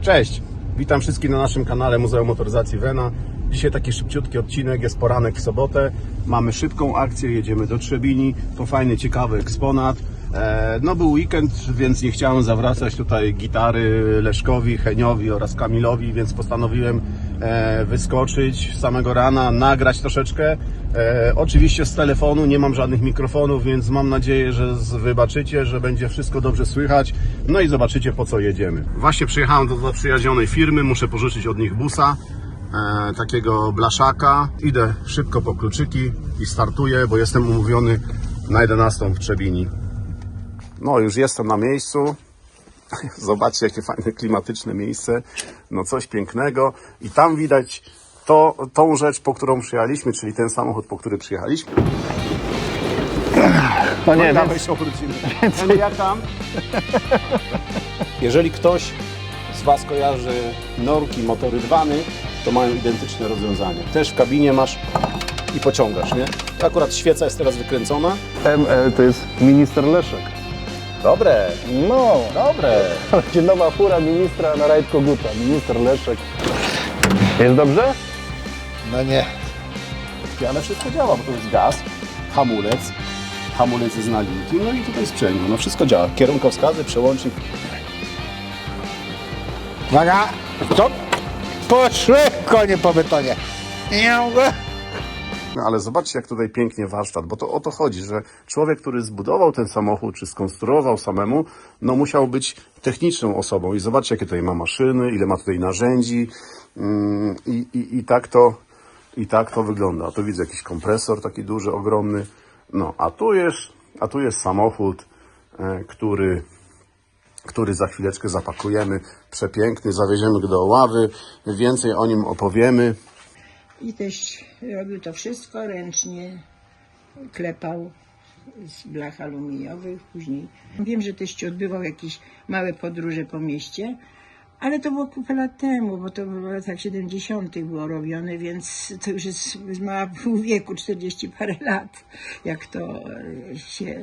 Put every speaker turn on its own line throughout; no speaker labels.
Cześć, witam wszystkich na naszym kanale Muzeum Motoryzacji Wena. Dzisiaj taki szybciutki odcinek, jest poranek w sobotę. Mamy szybką akcję, jedziemy do Trzebini. To fajny, ciekawy eksponat. E, No był weekend, więc nie chciałem zawracać tutaj gitary Leszkowi, Heniowi oraz Kamilowi, więc postanowiłem wyskoczyć z samego rana, nagrać troszeczkę. E, oczywiście z telefonu, nie mam żadnych mikrofonów, więc mam nadzieję, że wybaczycie, że będzie wszystko dobrze słychać. No i zobaczycie po co jedziemy. Właśnie przyjechałem do zaprzyjaźnionej firmy, muszę pożyczyć od nich busa, e, takiego blaszaka. Idę szybko po kluczyki i startuję, bo jestem umówiony na 11 w Trzebini. No już jestem na miejscu. Zobaczcie, jakie fajne, klimatyczne miejsce. No coś pięknego. I tam widać to, tą rzecz, po którą przyjechaliśmy, czyli ten samochód, po który przyjechaliśmy.
No nie,
Dawaj
więc,
się obrócimy. Ale jak tam? Jeżeli ktoś z Was kojarzy norki, motory dwany, to mają identyczne rozwiązanie. Też w kabinie masz i pociągasz, nie? Akurat świeca jest teraz wykręcona.
ML to jest minister Leszek.
Dobre,
No,
dobre.
będzie nowa fura ministra na rajd Koguta. Minister Leszek. Jest dobrze?
No nie.
Ale wszystko działa, bo to jest gaz, hamulec, hamulec jest na linki, no i tutaj sprzęgło, no wszystko działa. Kierunkowskazy, przełącznik.
Uwaga! Stop! Poszły konie po betonie. Nie mogę.
Ale zobaczcie, jak tutaj pięknie warsztat, bo to o to chodzi, że człowiek, który zbudował ten samochód, czy skonstruował samemu, no musiał być techniczną osobą. I zobaczcie, jakie tutaj ma maszyny, ile ma tutaj narzędzi mm, i, i, i, tak, to, i tak to wygląda. Tu widzę jakiś kompresor taki duży, ogromny. No, a tu jest, a tu jest samochód, e, który który za chwileczkę zapakujemy. Przepiękny, zawieziemy go do ławy, więcej o nim opowiemy.
I teść robił to wszystko ręcznie, klepał z blach aluminiowych później. Wiem, że teść odbywał jakieś małe podróże po mieście, ale to było kupę lat temu, bo to w latach 70. było robione, więc to już jest ma pół wieku, 40 parę lat, jak to e, się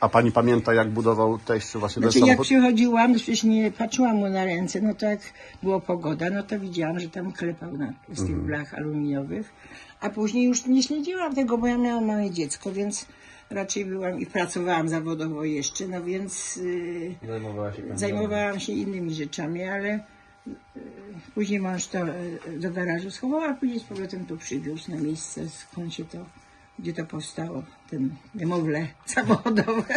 A pani pamięta, jak budował teściu właśnie ten
znaczy, jak
samochód?
przychodziłam, to przecież nie patrzyłam mu na ręce, no to jak było pogoda, no to widziałam, że tam klepał na, z tych
Mhm.
blach aluminiowych, a później już nie śledziłam tego, bo ja miałam małe dziecko, więc raczej byłam i pracowałam zawodowo jeszcze, no więc yy, zajmowałam się innymi rzeczami, ale yy, później mąż to yy, do garażu schował, a później z powrotem tu przywiózł na miejsce, skąd się to, gdzie to powstało, ten niemowlę samochodowe.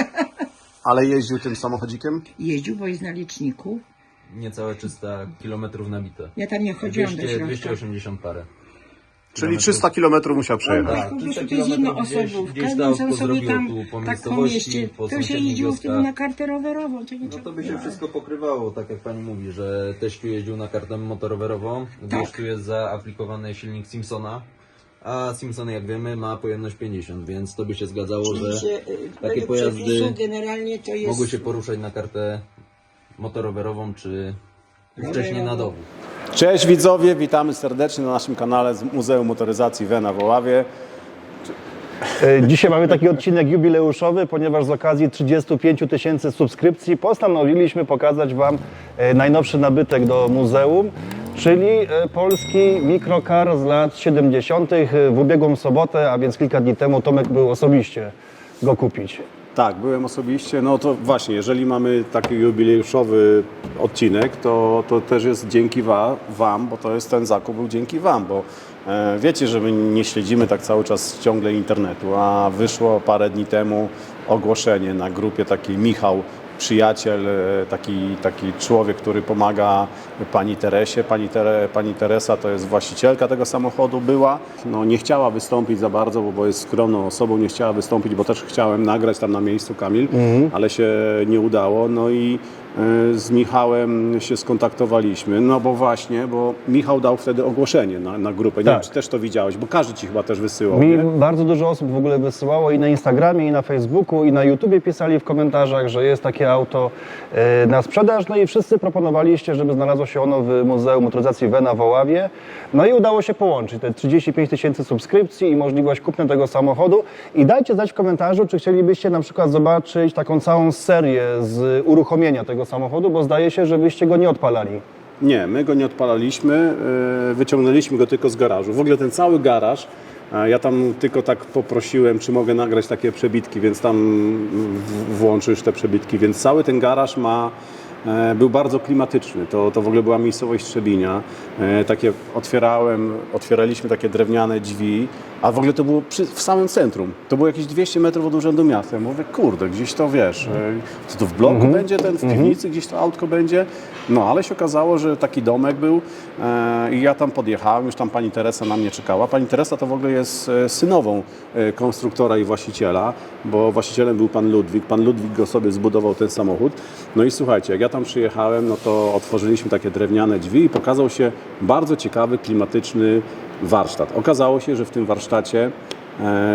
Ale jeździł tym samochodzikiem?
Jeździł, bo jest na liczniku.
Niecałe 300 km nabite.
Ja tam nie chodziłam do
200,
środka.
280 parę.
Czyli 300 km musiał przejechać.
Tak,
Po
300
prostu to jest jedna
kilometrów gdzieś-
osobówka,
gdzieś
on sobie tam
tu po
tak po
miejscowości,
mieście,
po
to się
sąsiednich
jeździło wtedy
wioskach.
na kartę rowerową. To, nie
No to by się wszystko pokrywało, tak jak pani mówi, że teściu jeździł na kartę motorowerową, gdyż
Tak.
tu jest zaaplikowany silnik Simpsona, a Simpson jak wiemy ma pojemność 50, więc to by się zgadzało, że
y,
takie pojazdy
generalnie to jest...
mogły się poruszać na kartę motorowerową, czy wcześniej na dowód.
Cześć widzowie, witamy serdecznie na naszym kanale z Muzeum Motoryzacji Wena w Oławie.
E, Dzisiaj mamy taki odcinek jubileuszowy, ponieważ z okazji 35 tysięcy subskrypcji postanowiliśmy pokazać Wam e, najnowszy nabytek do muzeum, czyli e, polski mikrokar z lat 70. w ubiegłą sobotę, a więc kilka dni temu Tomek był osobiście go kupić.
Tak, byłem osobiście. No to właśnie, jeżeli mamy taki jubileuszowy odcinek, to, to też jest dzięki wa, Wam, bo to jest ten zakup był dzięki Wam, bo e, wiecie, że my nie śledzimy tak cały czas ciągle internetu, a wyszło parę dni temu ogłoszenie na grupie taki Michał, przyjaciel, e, taki, taki człowiek, który pomaga pani Teresie. Pani, Tere, pani Teresa to jest właścicielka tego samochodu, była. No, nie chciała wystąpić za bardzo, bo, bo jest skromną osobą, nie chciała wystąpić, bo też chciałem nagrać tam na miejscu Kamil, ale się nie udało. No i z Michałem się skontaktowaliśmy, no bo właśnie, bo Michał dał wtedy ogłoszenie na, na grupę. Nie
Tak.
wiem, czy też to widziałeś, bo każdy ci chyba też wysyłał.
Mi
nie?
bardzo dużo osób w ogóle wysyłało i na Instagramie, i na Facebooku, i na YouTubie pisali w komentarzach, że jest takie auto e, na sprzedaż. No i wszyscy proponowaliście, żeby znalazło się ono w Muzeum Motoryzacji Wena w Oławie. No i udało się połączyć te 35 tysięcy subskrypcji i możliwość kupna tego samochodu. I dajcie znać w komentarzu, czy chcielibyście na przykład zobaczyć taką całą serię z uruchomienia tego samochodu, bo zdaje się, że byście go nie odpalali.
Nie, my go nie odpalaliśmy, yy, wyciągnęliśmy go tylko z garażu. W ogóle ten cały garaż, e, ja tam tylko tak poprosiłem, czy mogę nagrać takie przebitki, więc tam włączysz te przebitki, więc cały ten garaż ma e, był bardzo klimatyczny. To, to w ogóle była miejscowość Trzebinia. E, Takie otwierałem, otwieraliśmy takie drewniane drzwi, a w ogóle to było przy, w samym centrum. To było jakieś 200 metrów od urzędu miasta. Ja mówię, kurde, gdzieś to wiesz, e, co to w bloku będzie, ten w piwnicy gdzieś to autko będzie. No ale się okazało, że taki domek był e, i ja tam podjechałem, już tam pani Teresa na mnie czekała. Pani Teresa to w ogóle jest e, synową e, konstruktora i właściciela, bo właścicielem był pan Ludwik. Pan Ludwik go sobie zbudował ten samochód. No i słuchajcie, jak ja tam przyjechałem, no to otworzyliśmy takie drewniane drzwi i pokazał się bardzo ciekawy, klimatyczny warsztat. Okazało się, że w tym warsztacie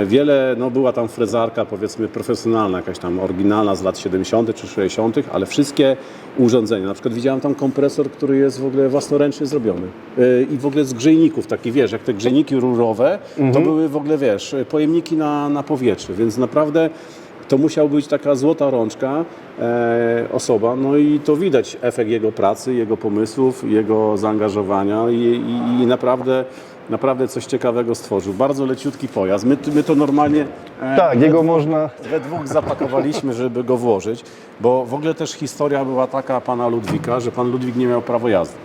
wiele, no była tam frezarka powiedzmy profesjonalna, jakaś tam oryginalna z lat 70. czy 60., ale wszystkie urządzenia, na przykład widziałem tam kompresor, który jest w ogóle własnoręcznie zrobiony E, i w ogóle z grzejników, taki wiesz, jak te grzejniki rurowe, to były w ogóle wiesz, pojemniki na, na powietrze, więc naprawdę to musiał być taka złota rączka e, osoba, no i to widać efekt jego pracy, jego pomysłów, jego zaangażowania i, i, i naprawdę, naprawdę coś ciekawego stworzył. Bardzo leciutki pojazd. My, my to normalnie e,
Tak, jego można...
we dwóch zapakowaliśmy, żeby go włożyć, bo w ogóle też historia była taka pana Ludwika, że pan Ludwik nie miał prawa jazdy.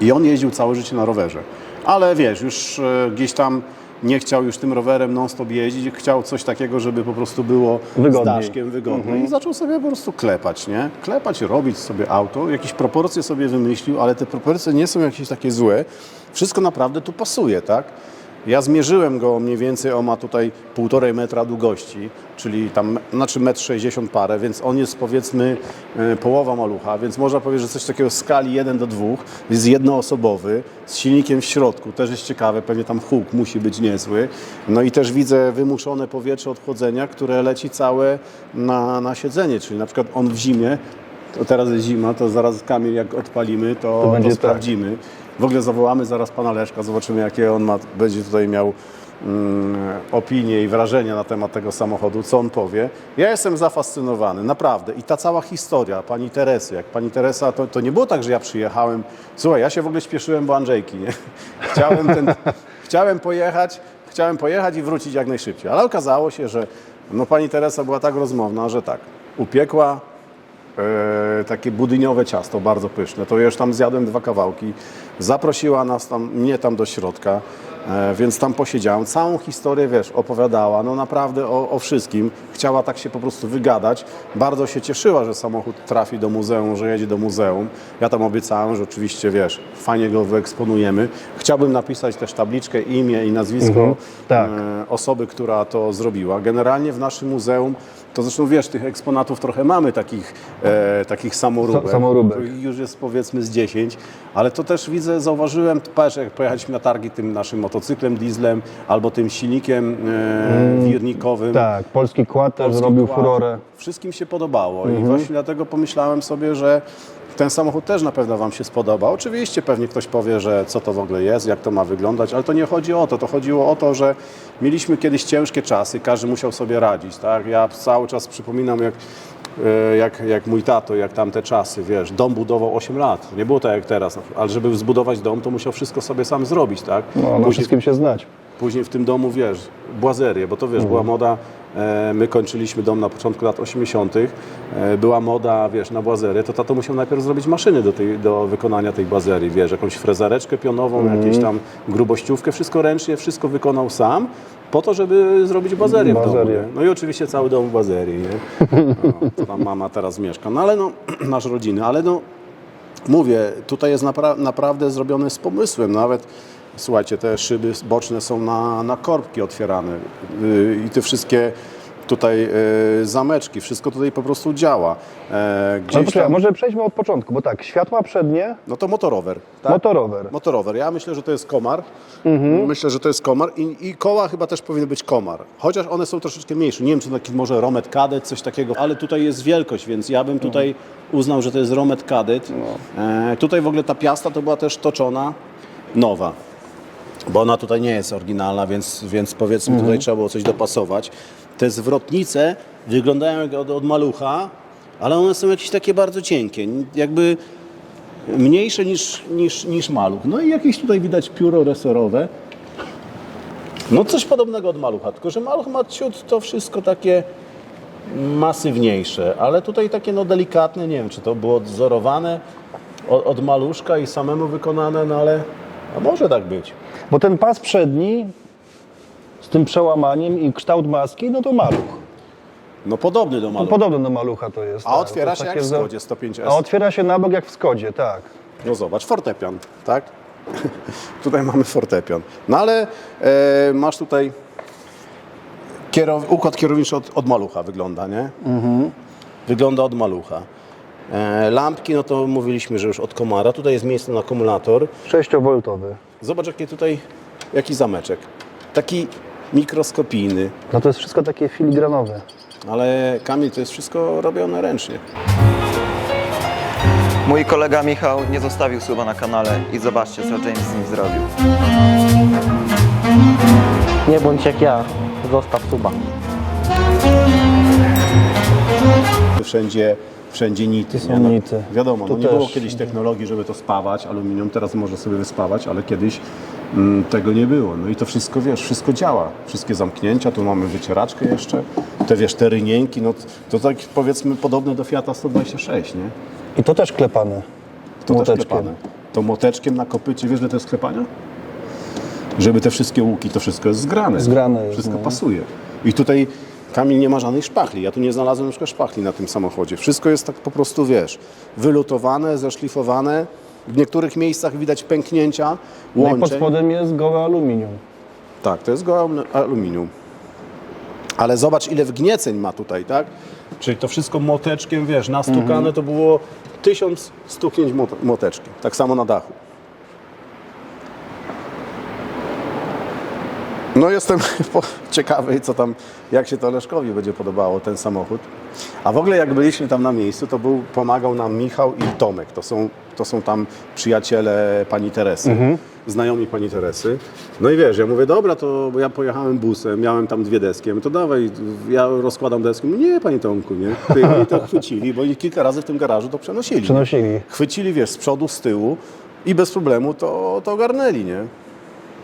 I on jeździł całe życie na rowerze. Ale wiesz, już e, gdzieś tam nie chciał już tym rowerem non-stop jeździć, chciał coś takiego, żeby po prostu było
Wygodniej.
z daszkiem wygodne. I zaczął sobie po prostu klepać, nie? Klepać, robić sobie auto, jakieś proporcje sobie wymyślił, ale te proporcje nie są jakieś takie złe. Wszystko naprawdę tu pasuje, tak? Ja zmierzyłem go mniej więcej, on ma tutaj półtorej metra długości, czyli tam, znaczy metr 60 parę, więc on jest powiedzmy e, połowa malucha, więc można powiedzieć, że coś takiego w skali 1 do 2, jest jednoosobowy, z silnikiem w środku, też jest ciekawe, pewnie tam huk musi być niezły. No i też widzę wymuszone powietrze od chłodzenia, które leci całe na, na siedzenie, czyli na przykład on w zimie, to teraz jest zima, to zaraz Kamil jak odpalimy, to,
To
to,
będzie tak.
sprawdzimy. W ogóle zawołamy zaraz pana Leszka, zobaczymy jakie on ma, będzie tutaj miał mm, opinie i wrażenia na temat tego samochodu, co on powie. Ja jestem zafascynowany, naprawdę. I ta cała historia pani Teresy, jak pani Teresa, to, to nie było tak, że ja przyjechałem, słuchaj, ja się w ogóle śpieszyłem, bo Andrzejki, nie? Chciałem, ten, chciałem pojechać, chciałem pojechać i wrócić jak najszybciej, ale okazało się, że no, pani Teresa była tak rozmowna, że tak, upiekła takie budyniowe ciasto, bardzo pyszne. To już tam zjadłem dwa kawałki. Zaprosiła nas tam, mnie tam do środka, e, więc tam posiedziałem. Całą historię, wiesz, opowiadała, no naprawdę o, o wszystkim. Chciała tak się po prostu wygadać. Bardzo się cieszyła, że samochód trafi do muzeum, że jedzie do muzeum. Ja tam obiecałem, że oczywiście, wiesz, fajnie go wyeksponujemy. Chciałbym napisać też tabliczkę, imię i nazwisko
tak.
e, osoby, która to zrobiła. Generalnie w naszym muzeum, to zresztą wiesz, tych eksponatów trochę mamy takich, e, takich samoróbek.
Sa- samoróbek.
Już jest powiedzmy z 10, ale to też widzę, zauważyłem, patrz, jak pojechaliśmy na targi tym naszym motocyklem, dieslem albo tym silnikiem e, wirnikowym.
Tak, polski kład też
Polski
zrobił furorę.
Wszystkim się podobało
Mhm.
i właśnie dlatego pomyślałem sobie, że ten samochód też na pewno Wam się spodoba. Oczywiście pewnie ktoś powie, że co to w ogóle jest, jak to ma wyglądać, ale to nie chodzi o to. To chodziło o to, że mieliśmy kiedyś ciężkie czasy, każdy musiał sobie radzić. Tak? Ja cały czas przypominam, jak, jak, jak mój tato, jak tamte czasy, wiesz, dom budował 8 lat. Nie było tak jak teraz, ale żeby zbudować dom, to musiał wszystko sobie sam zrobić. Tak?
No, na
Później-
wszystkim się znać.
Później w tym domu, wiesz, błazerię, bo to wiesz, była moda, e, my kończyliśmy dom na początku lat 80., e, była moda, wiesz, na błazerię, to tato musiał najpierw zrobić maszyny do, tej, do wykonania tej błazerii, wiesz, jakąś frezareczkę pionową, jakieś tam grubościówkę, wszystko ręcznie, wszystko wykonał sam, po to, żeby zrobić błazerię w domu. Nie? No i oczywiście cały dom w błazerii, nie? No, tam mama teraz mieszka, no ale no, nasz rodziny, ale no, Mówię, tutaj jest napra- naprawdę zrobione z pomysłem. Nawet słuchajcie, te szyby boczne są na, na korbki otwierane yy, i te wszystkie tutaj yy, zameczki, wszystko tutaj po prostu działa. E, gdzieś
poczekaj,
tam,
może przejdźmy od początku, bo tak, światła przednie,
no to motorower. Tak?
motorower.
Motorower. Ja myślę, że to jest komar.
Mhm.
Myślę, że to jest komar I, i koła chyba też powinny być komar. Chociaż one są troszeczkę mniejsze. Nie wiem, czy taki może Romet Cadet, coś takiego, ale tutaj jest wielkość, więc ja bym tutaj uznał, że to jest Romet Cadet. E, tutaj w ogóle ta piasta to była też toczona nowa. Bo ona tutaj nie jest oryginalna, więc, więc powiedzmy tutaj trzeba było coś dopasować. Te zwrotnice wyglądają jak od, od malucha, ale one są jakieś takie bardzo cienkie. Jakby mniejsze niż, niż, niż maluch. No i jakieś tutaj widać pióro resorowe. No coś podobnego od malucha, tylko że maluch ma ciut to wszystko takie masywniejsze, ale tutaj takie no delikatne, nie wiem czy to było odzorowane od, od maluszka i samemu wykonane, no ale może tak być.
Bo ten pas przedni z tym przełamaniem i kształt maski, no to maluch.
No podobny do
No,
malucha.
podobno do malucha to jest.
A
tak.
otwiera
To
się
takie
jak w
za-
Skodzie 105S.
A otwiera się na bok jak w Skodzie, tak.
No zobacz, fortepian, tak? tutaj mamy fortepian. No ale e, masz tutaj kierow... układ kierowniczy od, od malucha wygląda, nie? Wygląda od malucha. E, lampki, no to mówiliśmy, że już od komara. Tutaj jest miejsce na akumulator.
6V.
Zobacz, jaki tutaj, jaki zameczek. Taki mikroskopijny.
No to jest wszystko takie filigranowe.
Ale Kamil, to jest wszystko robione ręcznie.
Mój kolega Michał nie zostawił suba na kanale i zobaczcie co James z nim zrobił.
Nie bądź jak ja, zostaw suba.
Wszędzie, wszędzie nity.
są
nie? No,
nity.
Wiadomo, no
Tu
nie było
też.
kiedyś technologii, żeby to spawać, aluminium teraz może sobie wyspawać, ale kiedyś tego nie było. No i to wszystko, wiesz, wszystko działa. Wszystkie zamknięcia, tu mamy wycieraczkę jeszcze, te, wiesz, te rynienki, no to tak powiedzmy podobne do Fiata 126, nie?
I to też klepane.
To też
Młoteczkiem.
klepane. To moteczkiem na kopycie, wiesz, że to jest klepania? Żeby te wszystkie łuki, to wszystko jest zgrane.
Zgrane jest,
Wszystko
no.
pasuje. I tutaj Kamil nie ma żadnej szpachli. Ja tu nie znalazłem na przykład szpachli na tym samochodzie. Wszystko jest tak po prostu, wiesz, wylutowane, zeszlifowane. W niektórych miejscach widać pęknięcia,
No i pod
łączeń.
spodem jest gołe aluminium.
Tak, to jest gołe aluminium. Ale zobacz, ile wgnieceń ma tutaj, tak? Czyli to wszystko moteczkiem, wiesz, nastukane
Mhm.
to było tysiąc stuknięć mot- moteczkiem. Tak samo na dachu. No jestem ciekawy, co tam, jak się to Leszkowi będzie podobało, ten samochód. A w ogóle jak byliśmy tam na miejscu, to był, pomagał nam Michał i Tomek. To są, to są tam przyjaciele pani Teresy, znajomi pani Teresy. No i wiesz, ja mówię, dobra, to bo ja pojechałem busem, miałem tam dwie deski. Ja mówię, to dawaj, ja rozkładam deski. Mówię, nie, panie Tomku, nie. Ty, oni to chwycili, bo oni kilka razy w tym garażu to przenosili.
Przenosili.
Chwycili, wiesz, z przodu, z tyłu i bez problemu to, to ogarnęli, nie?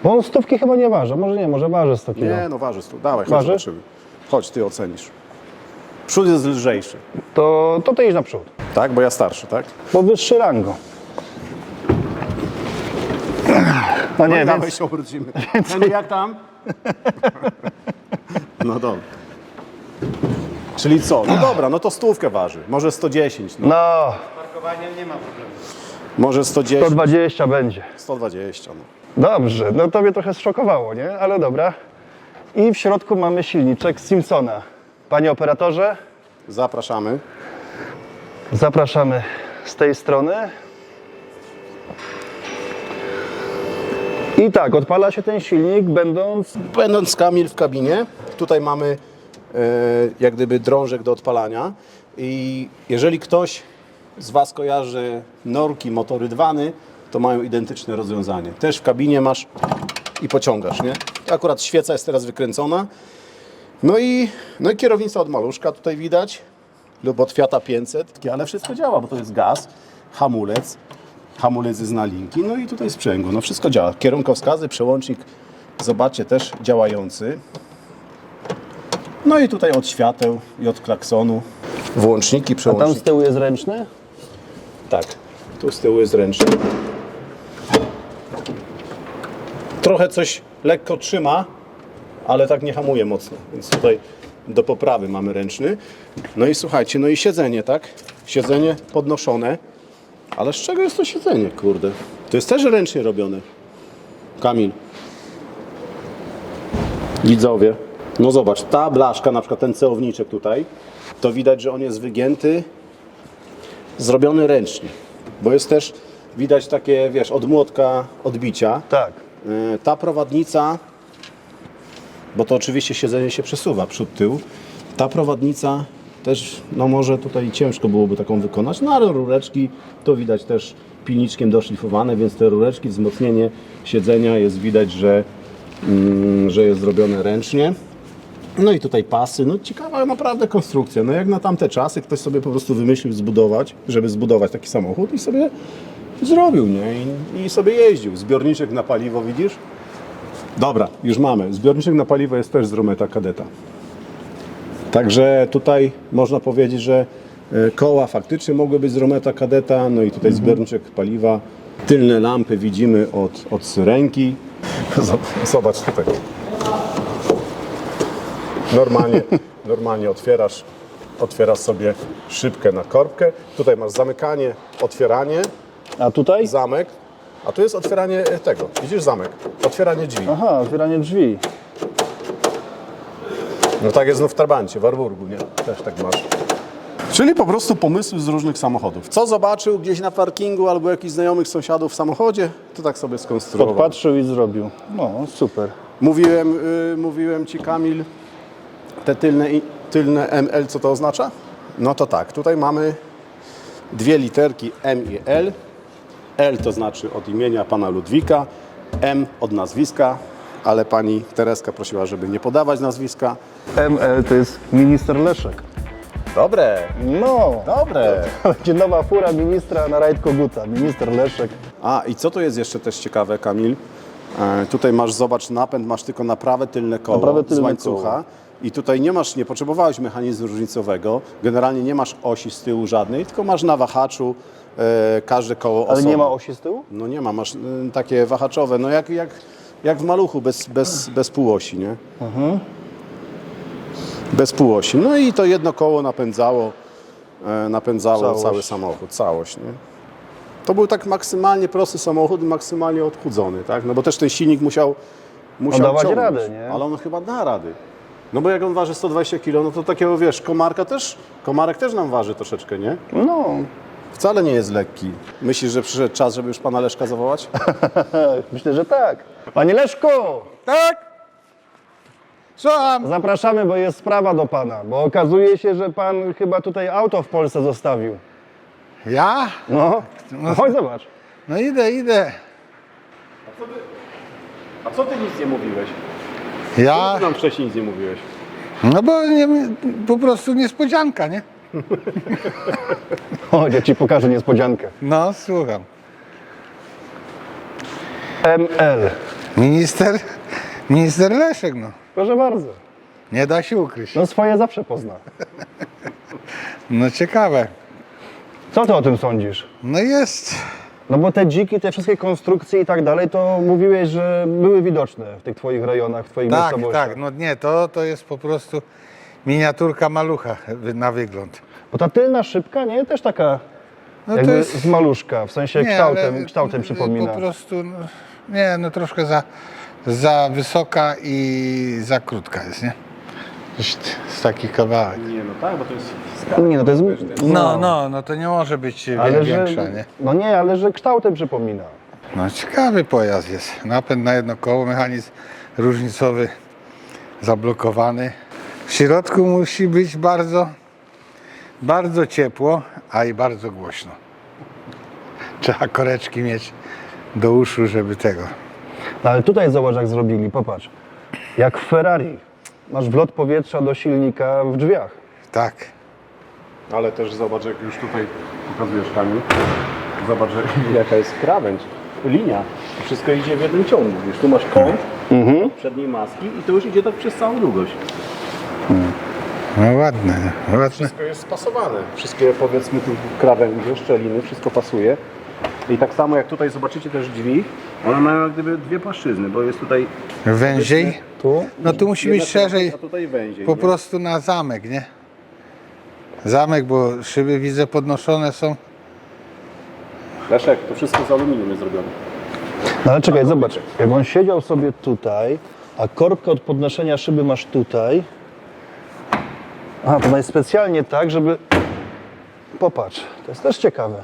Bo on stówki chyba nie waży. Może nie, może waży 100 kg.
Nie, no waży tu. Dawaj, chodź,
Waży?
zobaczymy. Chodź, ty ocenisz. Przód jest lżejszy,
To, to ty idź naprzód.
tak? Bo ja starszy, tak?
Bo wyższy rango. No nie,
dawaj
więc
się obrócimy. Henry, jak tam? No dobra. Czyli co? No dobra, no to stówkę waży. Może 110, no.
no,
Może 110,
120 będzie.
120, no.
Dobrze, no to mnie trochę zszokowało, nie? Ale dobra. I w środku mamy silniczek Simpsona. Panie operatorze,
Zapraszamy.
zapraszamy z tej strony. I tak, odpala się ten silnik, będąc
Będąc Kamil w kabinie, tutaj mamy e, jak gdyby drążek do odpalania i jeżeli ktoś z Was kojarzy norki, motory dwany, to mają identyczne rozwiązanie. Też w kabinie masz i pociągasz, nie? Akurat świeca jest teraz wykręcona. No i, no i kierownica od maluszka tutaj widać, lub od Fiata 500, ale wszystko działa, bo to jest gaz, hamulec, hamulec jest na linki, no i tutaj sprzęgło, no wszystko działa. Kierunkowskazy, przełącznik, zobaczcie, też działający. No i tutaj od świateł i od klaksonu. Włączniki,
A tam
przełączniki.
z tyłu jest ręczny?
Tak, tu z tyłu jest ręczny. Trochę coś lekko trzyma, ale tak nie hamuje mocno, więc tutaj do poprawy mamy ręczny. No i słuchajcie, no i siedzenie, tak? Siedzenie podnoszone. Ale z czego jest to siedzenie, kurde? To jest też ręcznie robione. Kamil. Widzowie. No zobacz, ta blaszka, na przykład ten ceowniczek tutaj, to widać, że on jest wygięty zrobiony ręcznie, bo jest też widać takie, wiesz, od młotka odbicia.
Tak.
E, Ta prowadnica, bo to oczywiście siedzenie się przesuwa przód, tył, ta prowadnica też, no może tutaj ciężko byłoby taką wykonać, no ale rureczki to widać też pilniczkiem doszlifowane, więc te rureczki, wzmocnienie siedzenia jest widać, że, mm, że jest zrobione ręcznie. No i tutaj pasy, no ciekawa naprawdę konstrukcja. No jak na tamte czasy ktoś sobie po prostu wymyślił zbudować, żeby zbudować taki samochód i sobie zrobił, nie? I, I sobie jeździł. Zbiorniczek na paliwo, widzisz? Dobra, już mamy. Zbiorniczek na paliwo jest też z Rometa Kadeta. Także tutaj można powiedzieć, że e, koła faktycznie mogły być z Rometa Kadeta, no i tutaj zbiorniczek paliwa. Tylne lampy widzimy od, od syrenki. Zob- Zobacz tutaj. Normalnie, normalnie otwierasz, otwierasz sobie szybkę na korbkę. Tutaj masz zamykanie, otwieranie,
A tutaj?
zamek, a tu jest otwieranie e, tego. Widzisz zamek? Otwieranie drzwi.
Aha, otwieranie drzwi.
No tak jest znów w Trabancie, w Warburgu, nie? Też tak masz. Czyli po prostu pomysły z różnych samochodów. Co zobaczył gdzieś na parkingu albo jakiś znajomych sąsiadów w samochodzie, to tak sobie skonstruował.
Podpatrzył i zrobił. No, super.
Mówiłem, y, mówiłem Ci, Kamil, te tylne, i- tylne ML, co to oznacza? No to tak, tutaj mamy dwie literki M i L. L to znaczy od imienia pana Ludwika, M od nazwiska, ale pani Tereska prosiła, żeby nie podawać nazwiska.
ML to jest minister Leszek.
Dobre,
No,
dobre.
będzie nowa fura ministra na rajd Koguta. Minister Leszek.
A i co to jest jeszcze też ciekawe, Kamil? E, tutaj masz, zobacz, napęd, masz tylko na prawe tylne koło
Na prawe
z
tylne
łańcucha.
koło.
I tutaj nie masz, nie potrzebowałeś mechanizmu różnicowego. Generalnie nie masz osi z tyłu żadnej, tylko masz na wahaczu e, każde koło
Ale
osobno.
nie ma osi z tyłu?
No nie ma, masz y, takie wahaczowe, no jak, jak, jak w maluchu, bez, bez, bez półosi, nie?
Mhm.
Bez półosi. No i to jedno koło napędzało, e, napędzało
Całość.
cały samochód, całość, nie? To był tak maksymalnie prosty samochód, maksymalnie odchudzony, tak? No bo też ten silnik musiał, musiał
dawać
ciągnąć,
radę, nie?
Ale on chyba da rady. No bo jak on waży 120 kg, no to takiego, wiesz, komarka też, komarek też nam waży troszeczkę, nie?
No,
Wcale nie jest lekki. Myślisz, że przyszedł czas, żeby już pana Leszka zawołać?
myślę, że tak. Panie Leszku,
Tak? Słucham.
zapraszamy, bo jest sprawa do pana. Bo okazuje się, że pan chyba tutaj auto w Polsce zostawił.
Ja?
No, no chodź zobacz.
No idę, idę.
A co ty nic nie mówiłeś?
Ja?
nam wcześniej nic nie mówiłeś.
No bo nie, po prostu niespodzianka, nie?
Chodź, ja ci pokażę niespodziankę.
No, słucham.
ML.
Minister, minister Leszek, no.
Proszę bardzo.
Nie da się ukryć.
No swoje zawsze pozna.
No ciekawe.
Co ty o tym sądzisz?
No jest.
No bo te dziki, te wszystkie konstrukcje i tak dalej, to mówiłeś, że były widoczne w tych twoich rejonach, w twoich
Tak,
miejscowościach.
tak. No nie, to, to jest po prostu miniaturka malucha na wygląd.
Bo ta tylna szybka, nie? Też taka
No
jakby
jest...
z maluszka, w sensie
Nie,
kształtem,
ale
kształtem przypomina.
Po prostu, no, nie, no troszkę za, za wysoka i za krótka jest, nie? Z takich kawałek.
Nie, no tak, bo to jest
Nie, no to jest...
No, no, no to nie może być
ale
ale
że,
większa, nie?
No nie, ale że kształtem przypomina.
No ciekawy pojazd jest. Napęd na jedno koło, mechanizm różnicowy zablokowany. W środku musi być bardzo, bardzo ciepło, a i bardzo głośno. Trzeba koreczki mieć do uszu, żeby tego.
No ale tutaj zobacz jak zrobili, popatrz. Jak w Ferrari. Masz wlot powietrza do silnika w drzwiach.
Tak.
Ale też zobacz, jak już tutaj pokazujesz Kamil, zobacz, że jaka jest krawędź, linia. Wszystko idzie w jednym ciągu. Wiesz, tu masz kąt przedniej maski i to już idzie tak przez całą długość.
No ładne, ładne.
Wszystko jest spasowane. Wszystkie powiedzmy tu krawędzie, szczeliny, wszystko pasuje. I tak samo jak tutaj zobaczycie też drzwi, one mają jak gdyby dwie płaszczyzny, bo jest tutaj
Węziej.
Tu?
No tu musi
jedna
być szerzej
a tutaj węziej.
po
nie?
prostu na zamek, nie? Zamek, bo szyby widzę podnoszone są.
Leszek, to wszystko z aluminium jest zrobione.
No ale czekaj, zobacz. Jak on siedział sobie tutaj, a korbkę od podnoszenia szyby masz tutaj. A, to jest specjalnie tak, żeby... Popatrz, to jest też ciekawe.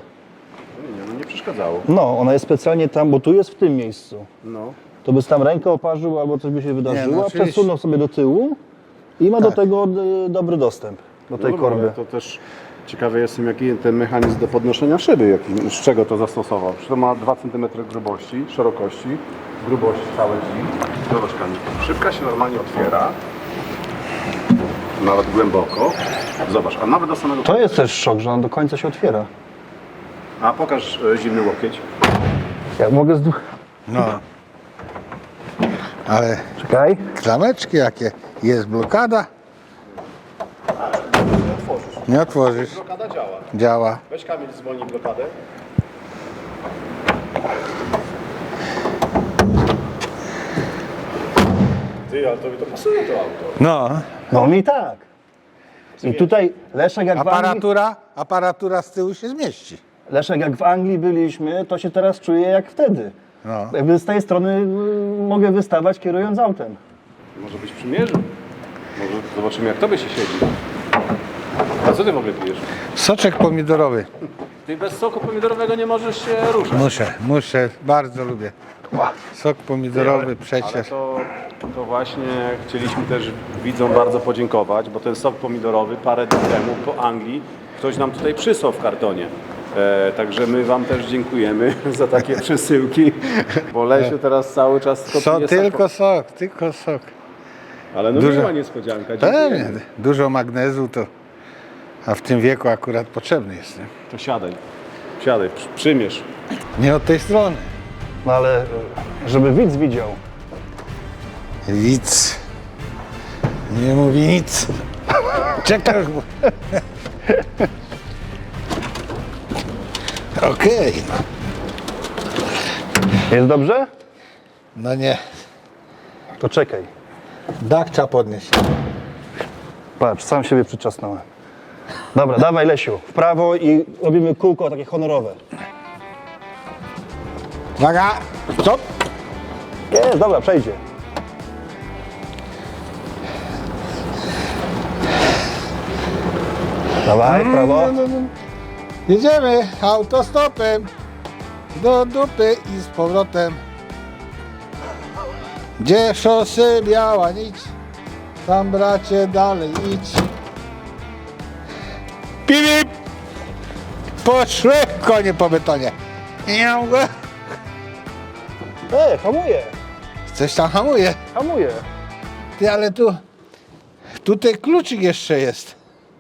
No przeszkadzało.
No, ona jest specjalnie tam, bo tu jest w tym miejscu.
No.
To by tam rękę oparzył albo coś by się wydarzyło,
no oczywiście.
przesunął sobie do tyłu i ma do
Tak.
tego y, dobry dostęp, do tej
no dobra,
korby.
ale To też ciekawy jestem, jaki ten mechanizm do podnoszenia szyby, jaki, z czego to zastosował. Czy to ma 2 cm grubości, szerokości, grubości całe drzwi. Zobacz Kamil, szybka się normalnie otwiera, nawet głęboko. Zobacz, a nawet do samego...
To jest też szok, że ona do końca się otwiera.
A pokaż e, zimny łokieć.
Ja mogę z...
No. Ale
Czekaj.
klameczki jakie, jest blokada. Nie otworzysz.
Blokada działa.
Działa.
Weź Kamil, zwolnij blokadę. Ty, ale tobie to pasuje to auto.
No.
No mi tak. I tutaj Leszek jak, w Anglii,
Aparatura, aparatura z tyłu się zmieści.
Leszek jak w Anglii byliśmy, to się teraz czuję jak wtedy.
No.
Jakby z tej strony y, mogę wystawać kierując autem.
Może byś przymierzył. Może zobaczymy jak tobie się siedzi. A co ty w ogóle pijesz?
Soczek pomidorowy.
Ty bez soku pomidorowego nie możesz się ruszać.
Muszę, muszę, bardzo lubię. Sok pomidorowy
Ale
przecież.
to, to właśnie chcieliśmy też widzom bardzo podziękować, bo ten sok pomidorowy parę dni temu po Anglii ktoś nam tutaj przysłał w kartonie. E, także my Wam też dziękujemy za takie przesyłki, bo Lesiu teraz cały czas
So, tylko sok, tylko sok.
Ale no
dużo-
miła niespodzianka,
Pewnie,
dziękujemy.
dużo magnezu to, a w tym wieku akurat potrzebny jest. Nie,
To siadaj, siadaj, przy- przymierz.
nie od tej strony.
No ale żeby widz widział.
Nic. Nie mówi nic. Czekaj. Okej.
Jest dobrze?
No nie.
To czekaj.
Dach trzeba podnieść.
Patrz, sam siebie przyczasnąłem. Dobra, dawaj Lesiu, w prawo i robimy kółko takie honorowe.
Uwaga. Stop.
Jest, dobra, przejdzie. Dawaj, w prawo.
Jedziemy autostopem do dupy i z powrotem. Gdzie szosy biała nić, tam bracie dalej idź. Pip, Poszły konie po betonie.
Ej, hamuje,
Coś tam hamuje.
hamuje.
Ty, ale tu, tutaj kluczyk jeszcze jest.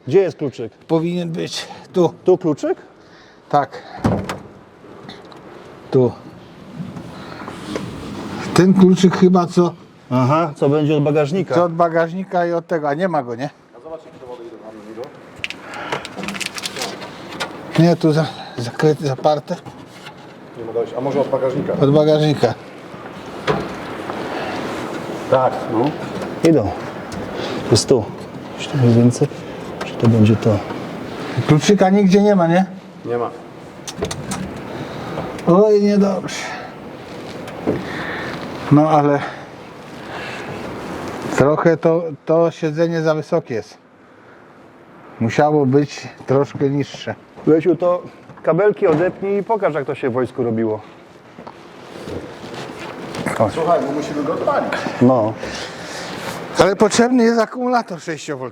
Gdzie jest kluczyk?
Powinien być tu.
Tu kluczyk?
Tak. Tu. Ten kluczyk chyba co,
Aha, co będzie od bagażnika?
co od bagażnika i od tego, a nie ma go, nie? Nie, tu za, zakryte, zaparte.
Nie ma dojść. A może od bagażnika?
Od bagażnika.
Tak, no.
Idą. To jest tu. Czy to mniej więcej? Czy to będzie to?
Kluczyka nigdzie nie ma, nie?
Nie ma.
Oj, niedobrze. No ale trochę to, to siedzenie za wysokie jest. Musiało być troszkę niższe.
Lesiu, to kabelki odepnij i pokaż, jak to się w wojsku robiło.
Słuchaj, bo musimy go odpalić.
No.
Ale potrzebny jest akumulator 6V.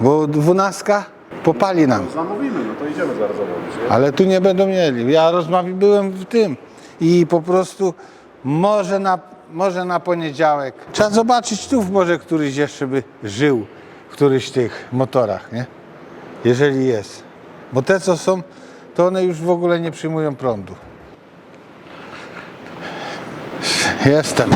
Bo dwunastka popali nam.
Zamówimy, no to idziemy zaraz zamówić, nie?
Ale tu nie będą mieli. Ja rozmawiam, byłem w tym i po prostu może na, może na poniedziałek. Trzeba zobaczyć tu może któryś jeszcze by żył w któryś tych motorach, nie? Jeżeli jest. Bo te co są, to one już w ogóle nie przyjmują prądu. Jestem.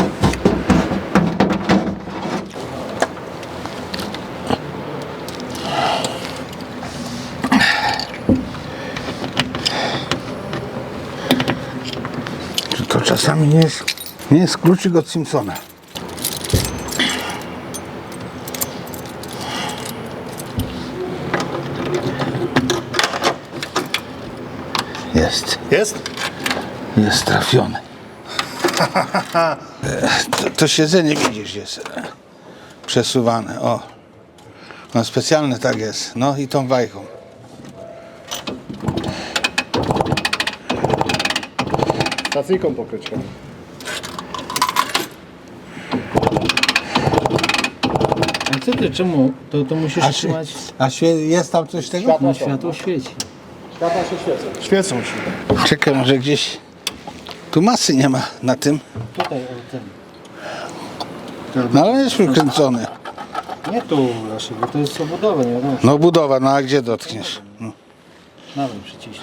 Czasami nie jest, nie jest kluczyk od Simpsona? Jest.
Jest?
Jest trafiony. To, to siedzenie widzisz jest e, przesuwane. O. No specjalne tak jest. No i tą wajchą.
Stacyjką pokryć.
A co ty, czemu? To, to musisz
A,
trzymać,
a świe- jest tam coś tego?
no światło świeci.
Świecą się.
Czekaj, może gdzieś. Tu masy nie ma na tym.
Tutaj, o tym.
No ale jest przykręcony.
Nie tu, Leszek, bo to jest obudowe, nie wiadomo.
No budowa, no a gdzie dotkniesz? No.
Nawet przyciśnij.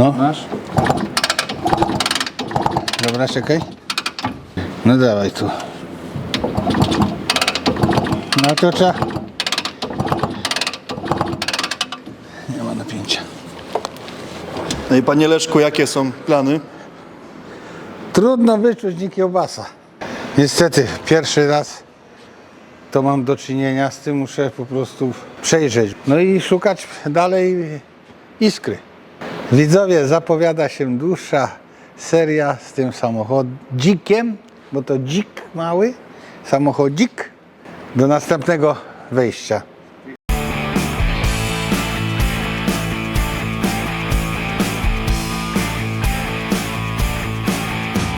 No,
Masz?
dobra, czekaj. No dawaj tu. No to trzeba. Nie ma napięcia.
No i panie Leszku, jakie są plany?
Trudno wyczuć nie kiełbasa. Niestety, pierwszy raz to mam do czynienia z tym, muszę po prostu przejrzeć. No i szukać dalej iskry. Widzowie, zapowiada się dłuższa seria z tym samochodzikiem, bo to dzik mały, samochodzik, do następnego wejścia.